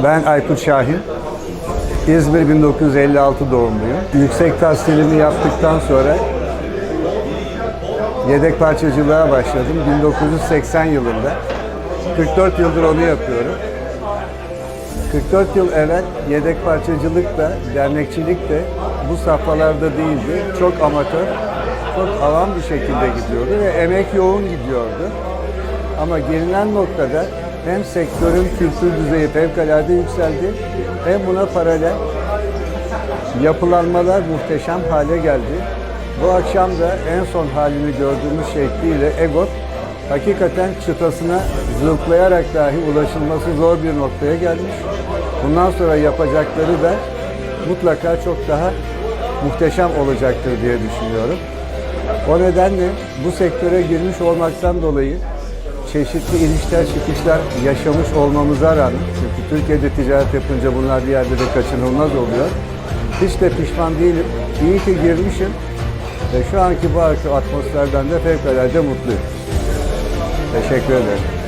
Ben Aykut Şahin. İzmir 1956 doğumluyum. Yüksek tahsilimi yaptıktan sonra yedek parçacılığa başladım 1980 yılında. 44 yıldır onu yapıyorum. 44 yıl evvel yedek parçacılık da, dernekçilik de bu safhalarda değildi. Çok amatör, çok avam bir şekilde gidiyordu ve emek yoğun gidiyordu. Ama gelinen noktada hem sektörün kültür düzeyi fevkalade yükseldi hem buna paralel yapılanmalar muhteşem hale geldi. Bu akşam da en son halini gördüğümüz şekliyle EGOT hakikaten çıtasına zıplayarak dahi ulaşılması zor bir noktaya gelmiş. Bundan sonra yapacakları da mutlaka çok daha muhteşem olacaktır diye düşünüyorum. O nedenle bu sektöre girmiş olmaktan dolayı çeşitli inişler çıkışlar yaşamış olmamıza rağmen çünkü Türkiye'de ticaret yapınca bunlar bir yerde de kaçınılmaz oluyor. Hiç de pişman değilim. İyi ki girmişim ve şu anki bu atmosferden de fevkalade mutluyum. Teşekkür ederim.